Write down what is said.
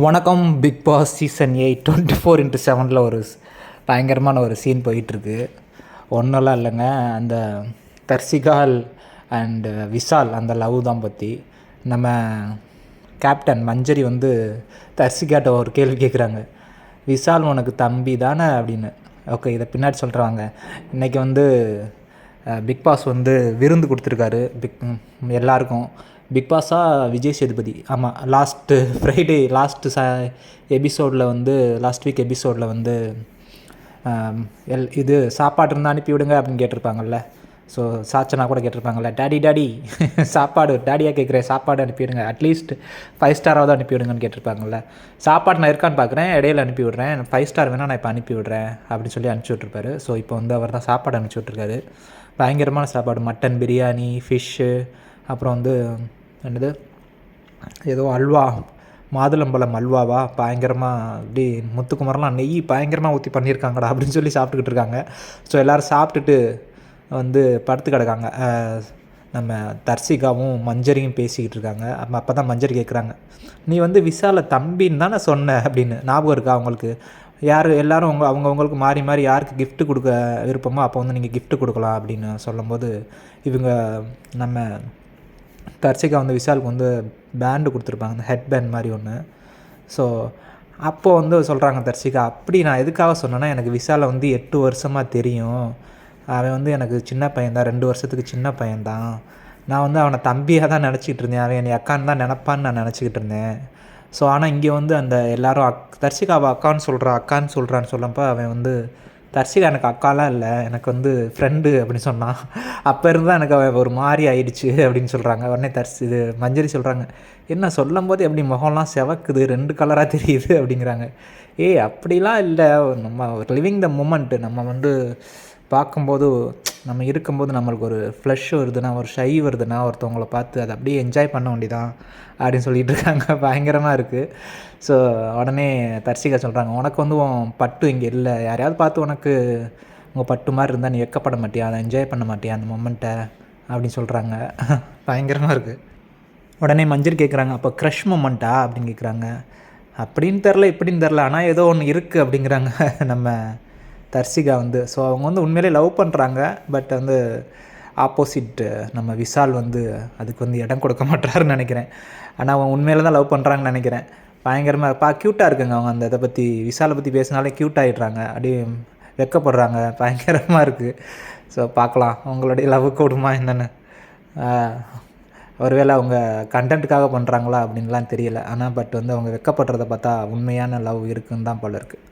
வணக்கம் Bigg Boss season eight twenty four into செவனில் ஒரு பயங்கரமான ஒரு சீன் போயிட்டுருக்கு. ஒன்றெல்லாம் இல்லைங்க. அந்த தர்சிகால் அண்டு விஷால் அந்த லவ் தான் பற்றி நம்ம கேப்டன் மஞ்சரி வந்து தர்சிகாட்ட ஒரு கேள்வி கேட்குறாங்க விஷால் உனக்கு தம்பி தானே அப்படின்னு. ஓகே இதை பின்னாடி சொல்கிறாங்க இன்றைக்கி வந்து பிக் பாஸ் வந்து விருந்து கொடுத்துருக்காரு. பிக் எல்லாருக்கும். பிக் பாஸா விஜய் சேதுபதி. ஆமாம் லாஸ்ட்டு ஃப்ரைடே லாஸ்ட்டு ச எபிசோடில் வந்து லாஸ்ட் வீக் எபிசோடில் வந்து எல் இது சாப்பாடு இருந்தால் அனுப்பிவிடுங்க அப்படின்னு கேட்டிருப்பாங்கல்ல. ஸோ சாச்சனா கூட கேட்டிருப்பாங்கல்ல டாடி டேடி சாப்பாடு டாடியாக கேட்குறேன் சாப்பாடு அனுப்பிவிடுங்க அட்லீஸ்ட் ஃபைவ் ஸ்டாராவது அனுப்பிவிடுங்கன்னு கேட்டிருப்பாங்கல்ல. சாப்பாடு நான் இருக்கான்னு பார்க்குறேன் இடையில அனுப்பி விட்றேன். ஃபைவ் ஸ்டார் வேணால் நான் இப்போ அனுப்பிவிட்றேன் அப்படின்னு சொல்லி அனுப்பிச்சி விட்ருப்பாரு ஸோ இப்போ வந்து அவர் தான் சாப்பாடு அனுப்பிச்சி விட்ருக்காரு பயங்கரமான சாப்பாடு மட்டன் பிரியாணி ஃபிஷ்ஷு அப்புறம் வந்து என்னது? ஏதோ அல்வா மாதுளம்பழம் அல்வாவா? பயங்கரமாக இப்படி முத்துக்குமரெலாம் நெய் பயங்கரமாக ஊற்றி பண்ணியிருக்காங்கடா அப்படின்னு சொல்லி சாப்பிட்டுக்கிட்டு இருக்காங்க. ஸோ எல்லோரும் சாப்பிட்டுட்டு வந்து படுத்து கிடக்காங்க. நம்ம தர்சிகாவும் மஞ்சரியும் பேசிக்கிட்டு இருக்காங்க. அப்போ அப்போ தான் மஞ்சரி கேட்குறாங்க நீ வந்து விசால தம்பின்னு தானே சொன்ன அப்படின்னு. ஞாபகம் இருக்கா அவங்களுக்கு யார் எல்லாரும் அவங்க அவங்கவுங்களுக்கு மாறி மாறி யாருக்கு கிஃப்ட்டு கொடுக்க விருப்பமோ அப்போ வந்து நீங்கள் கிஃப்ட்டு கொடுக்கலாம் அப்படின்னு சொல்லும்போது இவங்க நம்ம தர்சிகா வந்து விஷாலுக்கு வந்து பேண்டு கொடுத்துருப்பாங்க அந்த ஹெட் பேண்ட் மாதிரி ஒன்று ஸோ அப்போது வந்து சொல்கிறாங்க தர்சிகா அப்படி நான் எதுக்காக சொன்னேன்னா எனக்கு விஷாலை வந்து எட்டு வருஷமாக தெரியும். அவன் வந்து எனக்கு சின்ன பையன்தான் ரெண்டு வருஷத்துக்கு சின்ன பையன்தான். நான் வந்து அவனை தம்பியாக தான் நினச்சிக்கிட்டு இருந்தேன். அவன் என்னை அக்கான்னு தான் நினப்பான்னு நான் நினச்சிக்கிட்டு இருந்தேன். ஸோ ஆனால் இங்கே வந்து அந்த எல்லாரும் அக் தர்சிகாவை அக்கான்னு சொல்கிறா அக்கான்னு சொல்கிறான்னு சொல்லப்போ அவன் வந்து தர்ஷிகா எனக்கு அக்காலாம் இல்லை. எனக்கு வந்து ஃப்ரெண்டு அப்படின்னு சொன்னான் அப்போ இருந்தால் எனக்கு ஒரு மாதிரி ஆயிடுச்சு அப்படின்னு சொல்கிறாங்க உடனே தர்ஷ் இது மஞ்சரி சொல்கிறாங்க என்ன சொல்லும் போது எப்படி முகம்லாம் செவக்குது? ரெண்டு கலராக தெரியுது? அப்படிங்கிறாங்க. ஏய் அப்படிலாம் இல்லை. நம்ம லிவிங் த மூமெண்ட்டு நம்ம வந்து பார்க்கும்போது நம்ம இருக்கும்போது நம்மளுக்கு ஒரு ஃப்ளஷ் வருதுன்னா ஒரு ஷை வருதுன்னா ஒருத்தவங்கள பார்த்து அதை அப்படியே என்ஜாய் பண்ண வேண்டியதான் அப்படின்னு சொல்லிட்டு இருக்காங்க. பயங்கரமாக இருக்குது ஸோ உடனே தர்சிகா சொல்கிறாங்க உனக்கு வந்து உன் பட்டு இங்கே இல்லை. யாரையாவது பார்த்து உனக்கு உங்கள் பட்டு மாதிரி இருந்தால் நீ வெக்கப்பட மாட்டியா? அதை என்ஜாய் பண்ண மாட்டியா அந்த மொமெண்ட்டை அப்படின்னு சொல்கிறாங்க பயங்கரமாக இருக்குது உடனே மஞ்சள் கேட்குறாங்க அப்போ க்ரஷ் மொமெண்ட்டா அப்படின்னு கேட்குறாங்க அப்படின்னு தெரில இப்படின்னு தெரில ஆனால் ஏதோ ஒன்று இருக்குது அப்படிங்கிறாங்க. நம்ம தர்சிகா வந்து ஸோ அவங்க வந்து உண்மையிலே லவ் பண்ணுறாங்க பட் வந்து ஆப்போசிட் நம்ம விஷால் வந்து அதுக்கு வந்து இடம் கொடுக்க மாட்டாருன்னு நினைக்கிறேன். ஆனால் அவங்க உண்மையில தான் லவ் பண்ணுறாங்கன்னு நினைக்கிறேன். பயங்கரமாக பா க்யூட்டாக இருக்குங்க அவங்க அந்த இதை பற்றி விஷாலை பற்றி பேசினாலே க்யூட் ஆகிடுறாங்க அப்படியே வெக்கப்படுறாங்க. பயங்கரமாக இருக்குது ஸோ பார்க்கலாம். அவங்களுடைய லவ் கூடுமா என்னென்னு. ஒருவேளை அவங்க கண்டென்ட்டுக்காக பண்ணுறாங்களா அப்படின்லாம் தெரியல. ஆனால் பட் வந்து அவங்க வெக்கப்படுறத பார்த்தா உண்மையான லவ் இருக்குன்னு தான் போல இருக்குது